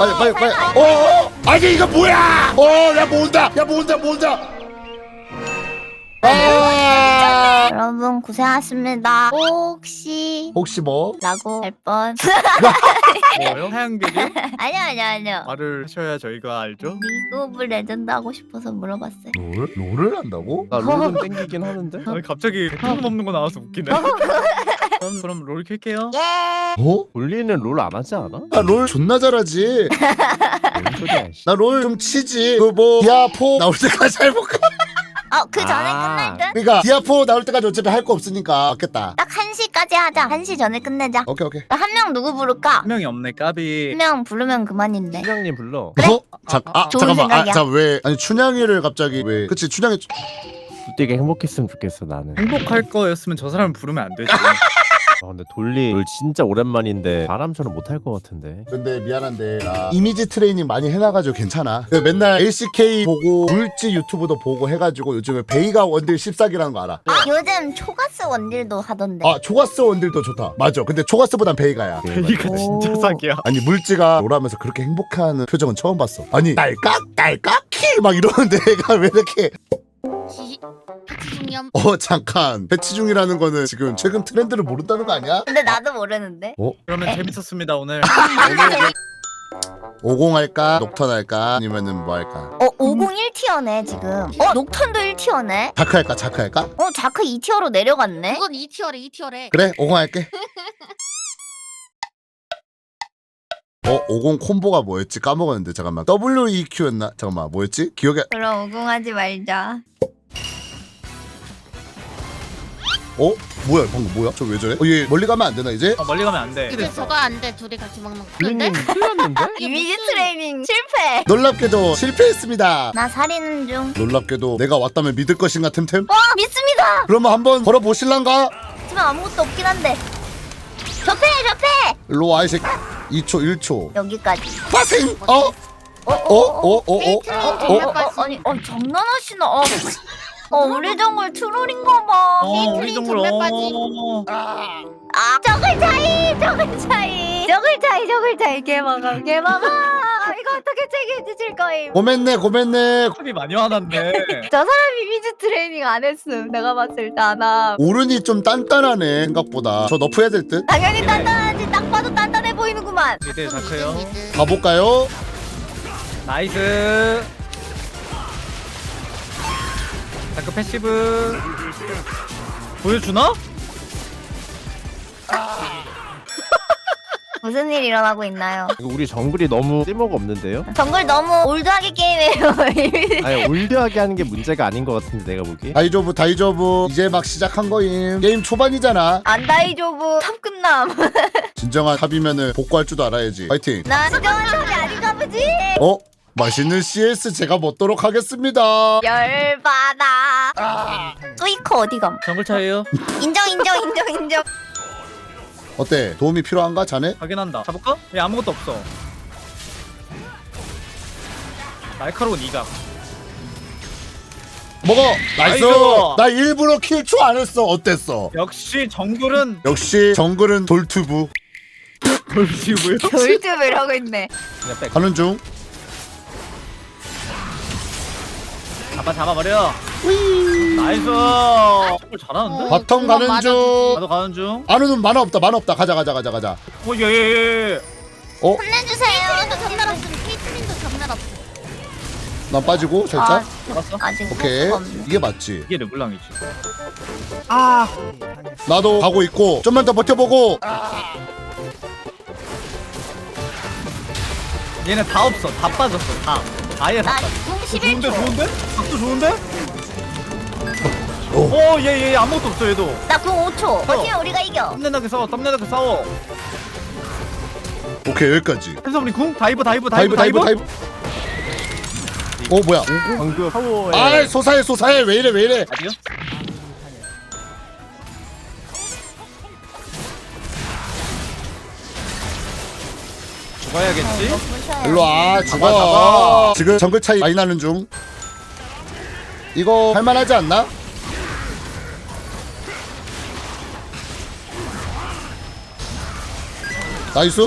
빨리 빨리 빨리 어 아니 이거 뭐야 어야 모은다 야 모은다 모은다 아 여러분 고생하셨습니다. 혹시 혹시 뭐 라고 할 뻔. 뭐요? 하양대교? 아니요 아니요 아니요. 말을 하셔야 저희가 알죠? 리그 오브 레전드 하고 싶어서 물어봤어요. 롤? 롤을 한다고? 나 롤은 땡기긴 하는데. 아니 갑자기 통 없는 거 나와서 웃기네 그럼 그럼 롤 킬게요 예. 어? 돌리는 롤 안 하지 않아? 나 롤 존나 잘하지 뭔 소리야? 씨. 나 롤 좀 치지 그뭐 디아포 나올 때까지 해볼까? 어그 전에 아. 끝날 듯? 그러니까 디아포 나올 때까지 어차피 할 거 없으니까 맞겠다 딱 1시까지 하자. 1시 전에 끝내자. 오케이 오케이 한 명 누구 부를까? 한 명이 없네 까비 한 명 부르면 그만인데. 팀장님 불러. 그래? 어? 자, 아, 좋은 잠깐만 아, 생각이야. 자왜 아니 춘향이를 갑자기 왜 그치 춘향이 되게 행복했으면 좋겠어 나는. 행복할 거였으면 저 사람 부르면 안 되지 아, 근데 돌리 롤 진짜 오랜만인데 바람처럼 못할 것 같은데. 근데 미안한데 나 이미지 트레이닝 많이 해놔가지고 괜찮아. 그 맨날 LCK 보고 물지 유튜브도 보고 해가지고 요즘에 베이가 원딜 14기라는 거 알아? 아 요즘 초가스 원딜도 하던데. 아 초가스 원딜도 좋다. 맞아. 근데 초가스보단 베이가야. 이거 진짜 오. 사기야. 아니 물지가 롤하면서 그렇게 행복해하는 표정은 처음 봤어. 아니 딸깍 딸깍 킬막 이러는데 얘가 왜 이렇게 패치 중염 어 잠깐 배치 중이라는 거는 지금 최근 트렌드를 모른다는 거 아니야? 근데 나도 모르는데. 그러면 재밌었습니다 오늘 50 할까? 녹턴 할까? 아니면은 뭐 할까? 어 501티어네 지금. 어 녹턴도 1티어네. 자크 할까? 자크 할까? 어 자크 2티어로 내려갔네. 그건 2티어래 2티어래 그래 50 할게 어, 50 콤보가 뭐였지? 까먹었는데 잠깐만 WEQ였나? 잠깐만 뭐였지? 기억에 그럼 오공하지 말자. 어? 뭐야 방금 뭐야? 저 왜 저래? 어, 얘 멀리 가면 안 되나 이제? 아, 멀리 가면 안 돼 이제 저거 안 돼 둘이 같이 먹는 거 근데 틀렸는데? 이게 이미지 트레이닝 실패. 놀랍게도 실패했습니다 나 살이는 중. 놀랍게도 내가 왔다면 믿을 것인가 템템? 와 믿습니다. 그러면 한번 걸어보실란가? 하지만 아무것도 없긴 한데. 접해 접해. 일로 와 이 새끼 2초 1초 여기까지. 파생! 어? 어? 어? 어? 어? 어? 페이트레인 어? 정말까지 아니 어 장난하시나? 어, 어 우리 정글 트롤인가 봐. 어 우리 정글 전멸까지. 어아 저글 차이 저글 차이. 저글 차이 저글 차이. 개먹어 개먹어. 이거 어떻게 책임지실 거임? 고맨네 고맨네. 탑이 많이 화났네. 저 사람 이미지 트레이닝 안 했음. 내가 봤을 때 아나 오른이 좀 단단하네 생각보다. 저 너프 해야 될 듯? 당연히 단단하지. 딱 봐도 단단해 보이는구만. 자크요 미드. 가볼까요? 나이스 자크 패시브 보여주나? 무슨 일 일어나고 있나요 우리 정글이 너무 쓸모가 없는데요? 정글 너무 올드하게 게임해요. 아니 올드하게 하는 게 문제가 아닌 것 같은데 내가 보기. 다이조브 다이조브 이제 막 시작한 거임 게임 초반이잖아 안다이조브 탑 끝남 진정한 탑이면은 복구할 줄도 알아야지 파이팅 나 진정한 탑이 아닌가 보지 어? 맛있는 CS 제가 먹도록 하겠습니다. 열받아. 뚜이커 어디감? 정글 차이에요? 인정 인정 인정 인정. 어때? 도움이 필요한가 자네? 확인한다. 잡을까? 왜 아무것도 없어. 날카로운 이각. 먹어! 나이스! 나이스! 나 일부러 킬초 안 했어. 어땠어? 역시 정글은 역시 정글은 돌튜브 이러고 있네. 그냥 백 가는 중 잡아 잡아버려. 나이스. 정글 잘하는데? 어, 바텀 가는. 중. 나도 가는 중. 안우는 만화 없다 만화 없다. 가자 가자 가자 가자. 어, 예, 예, 예. 혼내주세요. 페이트린도 전멸 없음. 페이트린도 전멸 없음. 난 빠지고 살짝? 아, 잡았어? 아직 오케이. 이게 맞지? 이게 르블랑이지. 나도 가고 있고 좀만 더 버텨보고. 얘네 다 없어. 다 빠졌어 다 아예 다나 빠졌어 궁 좋은데? 11초. 좋은데? 각도 좋은데? 오. 오얘얘 아무것도 없어 얘도. 나궁 5초. 버티면 우리가 이겨. 땀내나게 싸워 땀내나게 싸워. 오케이 여기까지. 그래서 우리 궁? 다이브 다이브 다이브 다이브 다이브 다이브? 어 뭐야 방금 파워에 아 소사해 소사해. 왜 이래 왜 이래? 아니요? 죽어야겠지? 일로 와 죽어. 지금 정글 차이 많이 나는 중. 이거 할만하지 않나? 나이스.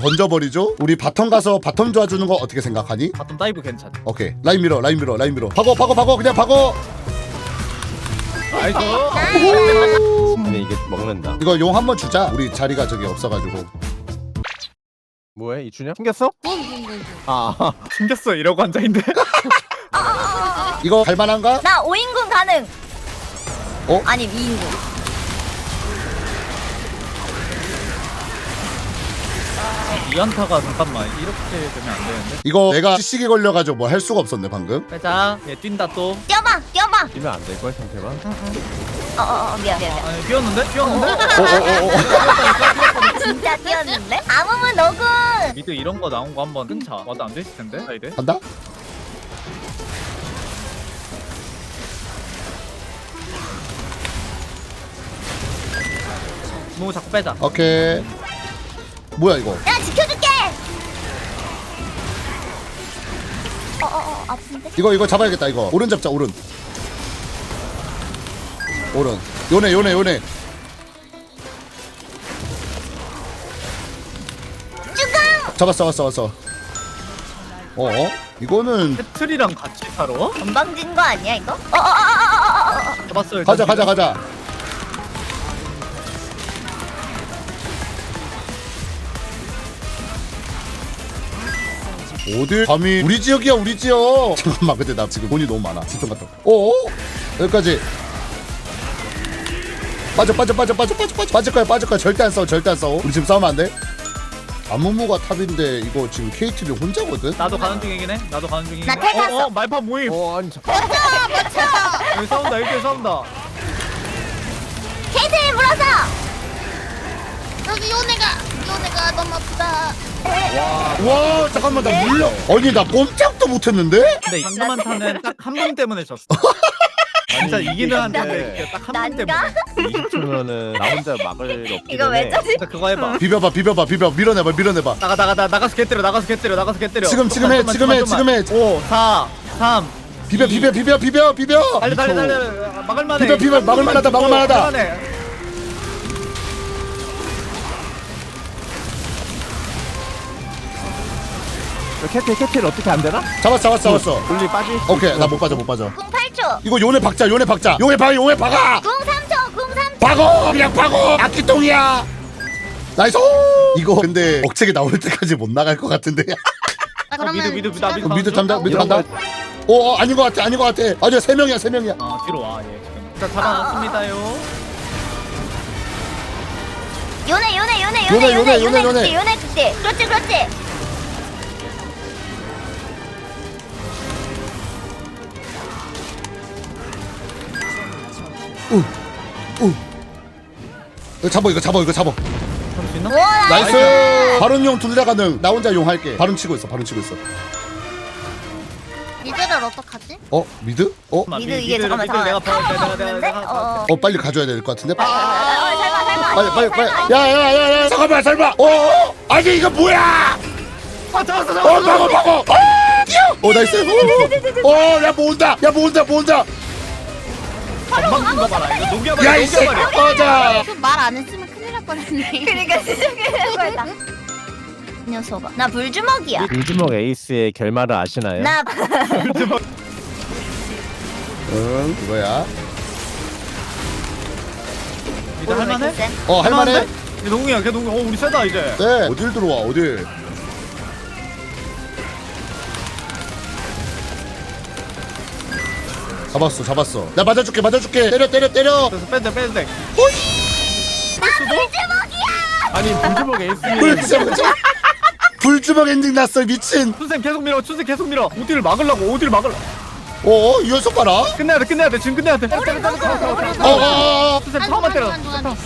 던져버리죠. 우리 바텀 가서 바텀 도와주는 거 어떻게 생각하니? 바텀 다이브 괜찮아. 오케이. 라인 밀어 라인 밀어 라인 밀어. 박어 박어 박어 그냥 박어 나이스 근데 이게 먹는다. 이거 용 한번 주자. 우리 자리가 저기 없어가지고 뭐해? 생겼어? 붕붕붕붕. 아 생겼어 이러고 앉아있는데 이거 갈만한가? 나 5인군 가능. 어? 아니 2인군. 이안타가 잠깐만 이렇게 되면 안 되는데 이거 내가 시식이 걸려가지고 뭐 할 수가 없었네 방금 빼자 얘 뛴다 또 뛰어봐, 뛰어봐. 뛰면 안 될걸 상태만 어, 어, 어 미안, 미안, 미안. 아니 뛰었는데? 뛰었는데? 진짜 뛰었는데? 아무면 너군. 미드 이런 거 나온 거 한번 끊자 와도 안 됐을 텐데 사이드 간다? 뭐 자꾸 빼자 오케이 뭐야 이거 야 지켜줄게. 어, 어, 어, 아픈데? 이거 이거 잡아야겠다 이거 오른 잡자 오른 오른 요네 요네 요네 잡았어 잡았어 잡았어 어? 이거는 캐틀이랑 같이 살아? 건방진 거 아니야 이거? 어, 어, 어, 어, 어, 어, 어. 잡았어 일단 가자 가자 가자 어딜 감히 우리 지역이야 우리 지역 잠깐만 근데 나 지금 돈이 너무 많아 집중 갔다 어 여기까지 빠져 빠져 빠져 빠져 빠져 빠져 빠질 거야 빠질 거야 절대 안 싸워 절대 안 싸워 우리 지금 싸우면 안돼 아무무가 탑인데 이거 지금 KT를 혼자거든? 나도 가는 중이긴 해. 나도 가는 중이긴 나탈 탔어. 어, 어. 말파 모임. 어 아니 잠 여기 싸운다 여기 싸운다. 케이트를 물어서. 여기 요네가 요네가 너무 아프다. 와. 잠깐만 나 물려 아니 나 꼼짝도 못했는데? 근데 방금 한타는 딱 한 분 때문에 졌어 진짜 이기는 한타인데 딱한분 난가? 때문에. 20초면은 나 혼자 막을 게 없기 이거 왜 때문에? 진짜 그거 해봐. 비벼봐 비벼봐 비벼. 밀어내봐 밀어내봐. 나가 나가 나 나가서 개 때려 나가서 개 때려 나가서 개 때려. 지금, 지금 해, 지금 해, 지금 해. 5 4 3 비벼 비벼 비벼 비벼 비벼. 달려 달려 달려. 막을만해. 비벼, 비벼, 막을만하다, 막을만하다. 막을만해. 캐틀 캐틀 어떻게 안 되나? 잡았어 잡았어 잡았어. 돌리 빠질 수 오케이. 나 못 빠져 못 빠져. 궁 8초. 이거 요네 박자 요네 박자 요네 박아 요네 박아 궁 3초. 궁 3초. 박어 그냥 박어 악기똥이야 나이스 이거 근데 억제기 나올 때까지 못 나갈 것 같은데 나 그러면 미드, 미드, 미드. 미드 담다 미드 이런 간다 어, 어 아닌 것 같아 아닌 것 같아 아니야 세 명이야 세 명이야 어 뒤로 와얘 지금 일단 잡아놨습니다요 요네 요네 요네 요네, 요네 요네, 요네, 요네 요네. 요네 요네 그때. 그렇지 그렇지. 잡아 이거 잡아 이거 잡아 잡을 수 있나? 나이스 바론 용 둘다 가능 나 혼자 용 할게 바론 치고 있어 바론 치고 있어 미드를 어떡하지? 어 미드? 어? 잠깐만, 미드 미- 이게 미드를- 잠깐만 미드를 내가 잠깐만. 봐- 내가 내가 없는데? 내가 어. 어 빨리 가져야 될 것 같은데 어, 어, 어, 설마 설마. 빨리 빨리 빨리 설마. 야야야야 잠깐만 설마 어, 어 아니 이거 뭐야 아 잡았어 어 잡았어 막어 막어 어 뛰어 어 나이스 어야 모은다 야 모은다 모은다 방금 거 봐라. 이거 녹여버려 야이 새끼 녹여버려 꺼져. 그말안 했으면 큰일 날 뻔했네. 그러니까 지정이라고 했다. 녀석아. 나 불주먹이야. 김주먹 에이스의 결말을 아시나요? 나응 이거야. 미드 할만해? 어. 할만해? 걔 농구야. 걔 농구 어 우리 세다 이제. 네. 어딜 들어와 어딜 잡았어 잡았어. 나 맞아줄게 맞아줄게. 때려 때려 때려. 그래서 돼 빼도 돼 아니 김주먹 에이스의 불주먹. 불주먹 엔딩 났어 미친. 춘생 계속 밀어 춘생 계속 밀어. 어디를 막으려고 어디를 막을 어이 녀석 봐라. 끝내야 돼 끝내야 돼 지금 끝내야 돼. 어어어 한 파워만 때려. 동안 동안.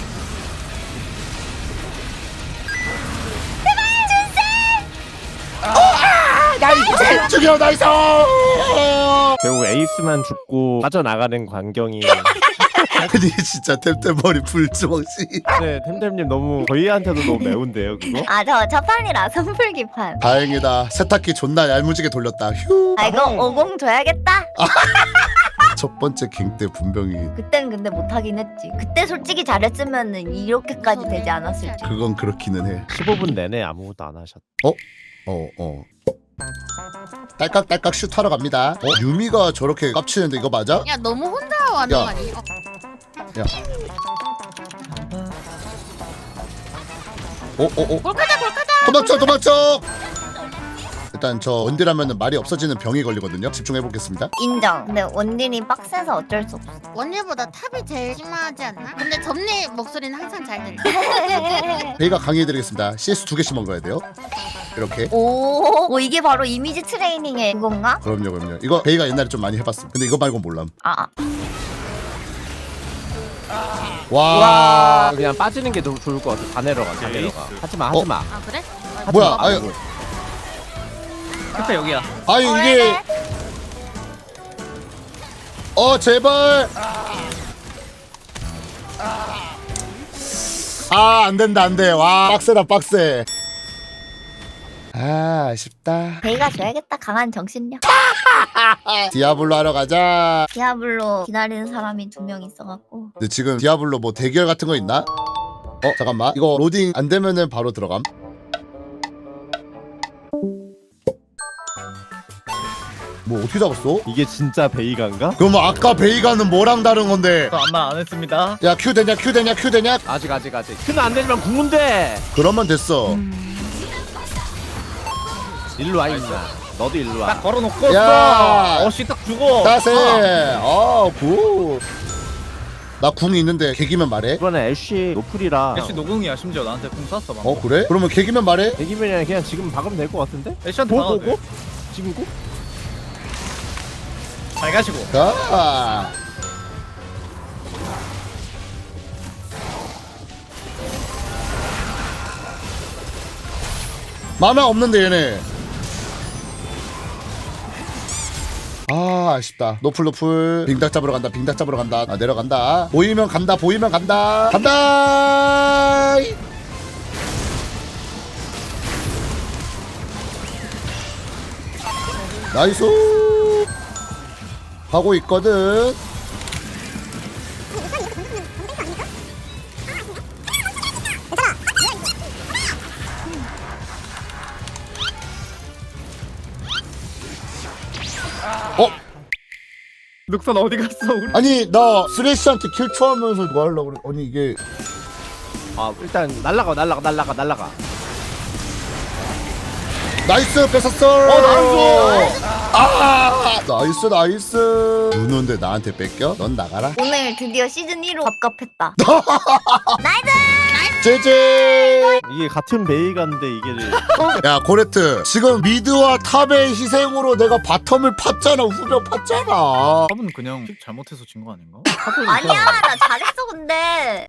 나이스 죽여 나이스 결국 에이스만 죽고 빠져나가는 광경이 아니 진짜 템템 머리 불주먹씨 네 템템님 너무 저희한테도 너무 매운데요 그거? 아저 저 판이라 선풀기판. 다행이다 세탁기 존나 얄무지게 돌렸다 휴 아 이거 50 줘야겠다. 첫 번째 갱때 분명히 그땐 근데 못하긴 했지. 그때 솔직히 잘했으면은 이렇게까지 되지 않았을지. 그건 그렇기는 해. 15분 내내 아무것도 안 하셨. 어 어. 딸깍딸깍 슛 하러 갑니다. 어 유미가 저렇게 깝치는데 이거 맞아? 야 너무 혼자 야. 거 아니야? 어, 어어 어. 골카자 골카자. 도망쳐 도망쳐. 일단 저 원딜하면은 말이 없어지는 병이 걸리거든요. 집중해 보겠습니다. 인정. 근데 원딜이 빡세서 어쩔 수 없어. 원일보다 탑이 제일 심하지 않나? 근데 점리 목소리는 항상 잘 들려. 베이가 강의해드리겠습니다. CS 두 개씩 먹어야 돼요. 이렇게. 오, 오, 이게 바로 이미지 트레이닝의 그건가? 그럼요 그럼요. 이거 베이가 옛날에 좀 많이 해봤음. 근데 이거 말고 몰람. 아, 아. 와. 그냥 빠지는 게더 좋을 것 같아. 다 내려가. 다. 내려가. 하지 마. 하지 마. 아 그래? 하지 뭐야, 마. 아유. 끝에 여기야. 아니 어, 이게. 어 제발 아 안 된다 안 돼 와 빡세다 빡세 아 아쉽다 베이가 줘야겠다. 강한 정신력. 디아블로 하러 가자 디아블로 기다리는 사람이 두 명 있어갖고. 근데 지금 디아블로 뭐 대결 같은 거 있나? 어 잠깐만 이거 로딩 안 되면은 바로 들어감 뭐 어떻게 잡았어? 이게 진짜 베이가인가? 그럼 아까 베이가는 뭐랑 다른 건데 저 아마 안 했습니다. 야 큐 되냐 큐 되냐 큐 되냐 아직 아직 아직. 큐는 안 되지만 궁문데. 그러면 됐어 일로 와 있나. 너도 일로 딱 와. 걸어놓고 야. 어, 씨 딱 주고. 따세 어. 아굿나 궁이 있는데 개기면 말해 이번에 애쉬 노플이라. 애쉬 노궁이야 심지어 나한테 궁 쐈어 방금. 어 그래? 그러면 개기면 말해 대기면이랑 그냥 지금 박으면 될 것 같은데? 애쉬한테 고, 돼. 고? 지금 고? 잘 가시고. 자 마마 없는데 얘네 아 아쉽다. 노플 노플. 빙닭 잡으러 간다 빙닭 잡으러 간다. 아 내려간다. 보이면 간다 보이면 간다. 간다! 나이스! 하고 있거든 늑선 어디 갔어? 우리. 아니 나 쓰레쉬한테 킬 초하면서 뭐 하려고 그래 아니 이게 아 일단 날라가 날라가 날라가 날라가. 나이스 뺏었어 어, 나이스! 아 나이스 나이스 누누인데 나한테 뺏겨? 넌 나가라 오늘 드디어 시즌 1로 갑갑했다. 제제 이게 같은 베이가인데 이게 야 고레트 지금 미드와 탑의 희생으로 내가 바텀을 팠잖아 후벼 팠잖아 탑은 그냥 픽 잘못해서 진 거 아닌가? 아니야, 나 잘했어, 근데.